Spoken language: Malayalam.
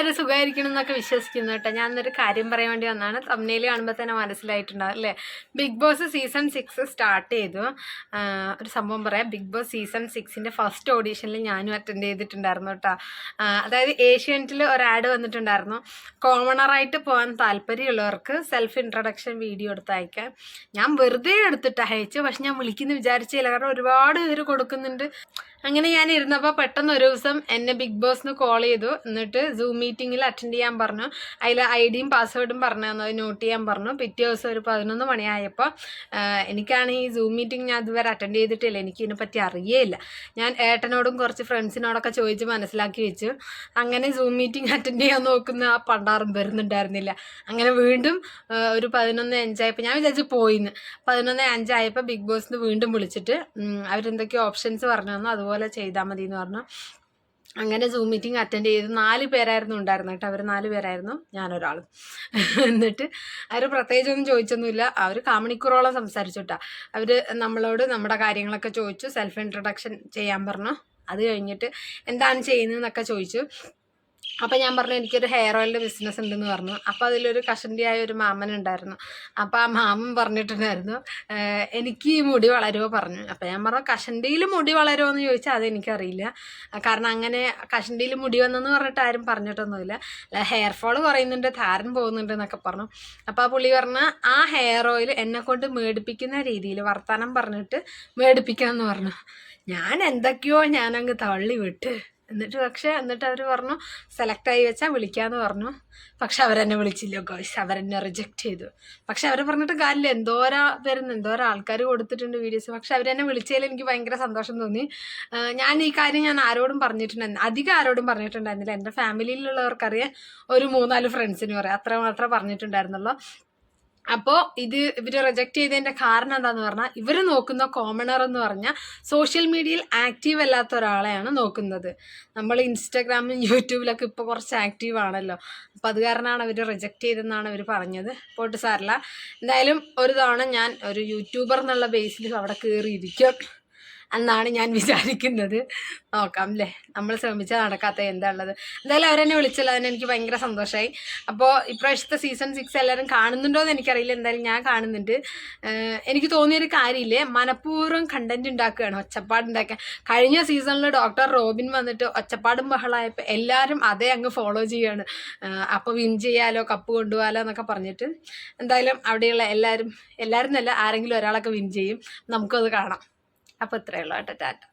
എല്ലാവരും സുഖമായിരിക്കണം എന്നൊക്കെ വിശ്വസിക്കുന്നു കേട്ടോ. ഞാൻ എന്നൊരു കാര്യം പറയാൻ വേണ്ടി വന്നാണ് തമ്മിൽ കാണുമ്പോൾ തന്നെ മനസ്സിലായിട്ടുണ്ടാവും അല്ലേ? Bigg Boss season six start ചെയ്തു. ഒരു സംഭവം പറയാം. ബിഗ് ബോസ് സീസൺ സിക്സിന്റെ ഫസ്റ്റ് ഓഡീഷനിൽ ഞാനും അറ്റൻഡ് ചെയ്തിട്ടുണ്ടായിരുന്നു കേട്ടോ. അതായത് ഏഷ്യാനെറ്റിൽ ഒരു ആഡ് വന്നിട്ടുണ്ടായിരുന്നു. കോമണറായിട്ട് പോകാൻ താല്പര്യമുള്ളവർക്ക് സെൽഫ് ഇൻട്രൊഡക്ഷൻ വീഡിയോ എടുത്ത് ഞാൻ വെറുതെ എടുത്തിട്ട് അയച്ചു പക്ഷെ ഞാൻ വിളിക്കുന്നു വിചാരിച്ചില്ല. കാരണം ഒരുപാട് പേര് കൊടുക്കുന്നുണ്ട്. അങ്ങനെ ഞാൻ ഇരുന്നപ്പോൾ പെട്ടെന്ന് ഒരു ദിവസം എന്നെ ബിഗ് ബോസിന് കോൾ ചെയ്തു. എന്നിട്ട് സൂം മീറ്റിങ്ങിൽ അറ്റൻഡ് ചെയ്യാൻ പറഞ്ഞു. അതിൽ ഐ ഡിയും പാസ്വേഡും പറഞ്ഞു തന്നു അത് നോട്ട് ചെയ്യാൻ പറഞ്ഞു. പിറ്റേ ദിവസം ഒരു പതിനൊന്ന് മണിയായപ്പോൾ എനിക്കാണ് ഈ സൂം മീറ്റിംഗ് ഞാൻ ഇതുവരെ അറ്റൻഡ് ചെയ്തിട്ടില്ല. എനിക്ക് ഇതിനെപ്പറ്റി അറിയേയില്ല. ഞാൻ ഏട്ടനോടും കുറച്ച് ഫ്രണ്ട്സിനോടൊക്കെ ചോദിച്ച് മനസ്സിലാക്കി വെച്ചു. അങ്ങനെ സൂം മീറ്റിംഗ് അറ്റൻഡ് ചെയ്യാൻ നോക്കുന്ന ആ പണ്ടാറും വരുന്നുണ്ടായിരുന്നില്ല. അങ്ങനെ വീണ്ടും ഒരു പതിനൊന്ന് അഞ്ചായപ്പോൾ ഞാൻ വിചാരിച്ചു പോയിന്ന്. പതിനൊന്ന് അഞ്ചായപ്പോൾ ബിഗ് ബോസിന് വീണ്ടും വിളിച്ചിട്ട് അവരെന്തൊക്കെ ഓപ്ഷൻസ് പറഞ്ഞു തന്നു അതുപോലെ ചെയ്താൽ മതി എന്ന് പറഞ്ഞു. അങ്ങനെ സൂം മീറ്റിംഗ് അറ്റൻഡ് ചെയ്ത് നാല് പേരായിരുന്നു ഉണ്ടായിരുന്നു കേട്ടോ. അവർ നാല് പേരായിരുന്നു. ഞാനൊരാളും. എന്നിട്ട് അവർ പ്രത്യേകിച്ചൊന്നും ചോദിച്ചൊന്നുമില്ല. അവർ കാമണിക്കൂറോളം സംസാരിച്ചു കേട്ടോ. അവർ നമ്മളോട് നമ്മുടെ കാര്യങ്ങളൊക്കെ ചോദിച്ചു. സെൽഫ് ഇൻട്രൊഡക്ഷൻ ചെയ്യാൻ പറഞ്ഞു. അത് കഴിഞ്ഞിട്ട് എന്താണ് ചെയ്യുന്നതെന്നൊക്കെ ചോദിച്ചു. അപ്പോൾ ഞാൻ പറഞ്ഞു എനിക്കൊരു ഹെയർ ഓയിലിന്റെ ബിസിനസ് ഉണ്ടെന്ന് പറഞ്ഞു. അപ്പോൾ അതിലൊരു കഷണ്ടിയായ ഒരു മാമൻ ഉണ്ടായിരുന്നു. അപ്പോൾ ആ മാമൻ പറഞ്ഞിട്ടുണ്ടായിരുന്നു എനിക്ക് ഈ മുടി വളരുമോ പറഞ്ഞു. അപ്പോൾ ഞാൻ പറഞ്ഞു കഷണ്ടിയിൽ മുടി വളരുമോ എന്ന് ചോദിച്ചാൽ അതെനിക്കറിയില്ല. കാരണം അങ്ങനെ കഷണ്ടിയിൽ മുടി വന്നെന്ന് പറഞ്ഞിട്ട് ആരും പറഞ്ഞിട്ടൊന്നുമില്ല. ഹെയർ ഫോൾ കുറയുന്നുണ്ട് താരൻ പോകുന്നുണ്ട് എന്നൊക്കെ പറഞ്ഞു. അപ്പോൾ ആ പുള്ളി പറഞ്ഞ ആ ഹെയർ ഓയിൽ എന്നെ കൊണ്ട് മേടിപ്പിക്കുന്ന രീതിയിൽ വർത്തമാനം പറഞ്ഞിട്ട് മേടിപ്പിക്കാമെന്ന് പറഞ്ഞു. ഞാൻ എന്തൊക്കെയോ ഞാനങ്ങ് തള്ളി വിട്ട് എന്നിട്ട് പക്ഷേ എന്നിട്ട് അവർ പറഞ്ഞു സെലക്ട് ആയി വെച്ചാൽ വിളിക്കാമെന്ന് പറഞ്ഞു. പക്ഷെ അവരെന്നെ വിളിച്ചില്ല ഗോയ്സ് അവരെന്നെ റിജക്റ്റ് ചെയ്തു. പക്ഷെ അവർ പറഞ്ഞിട്ട് കാര്യമില്ല. എന്തോരാ വരുന്നു എന്തോരം ആൾക്കാർ കൊടുത്തിട്ടുണ്ട് വീഡിയോസ് പക്ഷെ അവരെന്നെ വിളിച്ചതിൽ എനിക്ക് ഭയങ്കര സന്തോഷം തോന്നി. ഞാൻ ഈ കാര്യം ഞാൻ ആരോടും പറഞ്ഞിട്ടുണ്ടായിരുന്നു അധികം ആരോടും പറഞ്ഞിട്ടുണ്ടായിരുന്നില്ല. എന്റെ ഫാമിലിയിലുള്ളവർക്കറിയാം ഒരു മൂന്നാൽ ഫ്രണ്ട്സിന് പറയാം. അത്ര മാത്രമേ പറഞ്ഞിട്ടുണ്ടായിരുന്നുള്ളൂ. അപ്പോൾ ഇത് ഇവർ റിജക്റ്റ് ചെയ്തതിന്റെ കാരണം എന്താണെന്ന് പറഞ്ഞാൽ ഇവർ നോക്കുന്ന കോമണർ എന്ന് പറഞ്ഞാൽ സോഷ്യൽ മീഡിയയിൽ ആക്റ്റീവ് അല്ലാത്ത ഒരാളെയാണ് നോക്കുന്നത്. നമ്മൾ ഇൻസ്റ്റാഗ്രാമിലും യൂട്യൂബിലൊക്കെ ഇപ്പോൾ കുറച്ച് ആക്റ്റീവ് ആണല്ലോ. അപ്പോൾ അത് കാരണമാണ് അവർ റിജക്റ്റ് ചെയ്തെന്നാണ് അവർ പറഞ്ഞത്. പോട്ട് സാറില്ല എന്തായാലും ഒരു തവണ ഞാൻ ഒരു യൂട്യൂബർ എന്നുള്ള ബേസിൽ അവിടെ കയറിയിരിക്കും എന്നാണ് ഞാൻ വിചാരിക്കുന്നത്. നോക്കാം അല്ലേ നമ്മൾ ശ്രമിച്ചാൽ നടക്കാത്ത എന്താ ഉള്ളത് എന്തായാലും അവരെന്നെ വിളിച്ചല്ലോ. അതിന് എനിക്ക് ഭയങ്കര സന്തോഷമായി അപ്പോൾ ഇപ്രാവശ്യത്തെ സീസൺ സിക്സ് എല്ലാവരും കാണുന്നുണ്ടോ എന്ന് എനിക്കറിയില്ല. എന്തായാലും ഞാൻ കാണുന്നുണ്ട്. എനിക്ക് തോന്നിയൊരു കാര്യമില്ലേ? മനഃപൂർവം കണ്ടന്റ് ഉണ്ടാക്കുകയാണ്. ഒച്ചപ്പാട് ഉണ്ടാക്കാൻ. കഴിഞ്ഞ സീസണിൽ ഡോക്ടർ റോബിൻ വന്നിട്ട് ഒച്ചപ്പാടും ബഹളമായപ്പോൾ എല്ലാവരും അതേ അങ്ങ് ഫോളോ ചെയ്യുകയാണ്. അപ്പോൾ വിൻ ചെയ്യാലോ കപ്പ് കൊണ്ടുപോകാലോ എന്നൊക്കെ പറഞ്ഞിട്ട് എന്തായാലും അവിടെയുള്ള എല്ലാവരും എല്ലാവരും എന്നല്ല ആരെങ്കിലും ഒരാളൊക്കെ വിൻ ചെയ്യും. നമുക്കത് കാണാം. അപ്പോൾ ഇത്രയേ ടാറ്റ.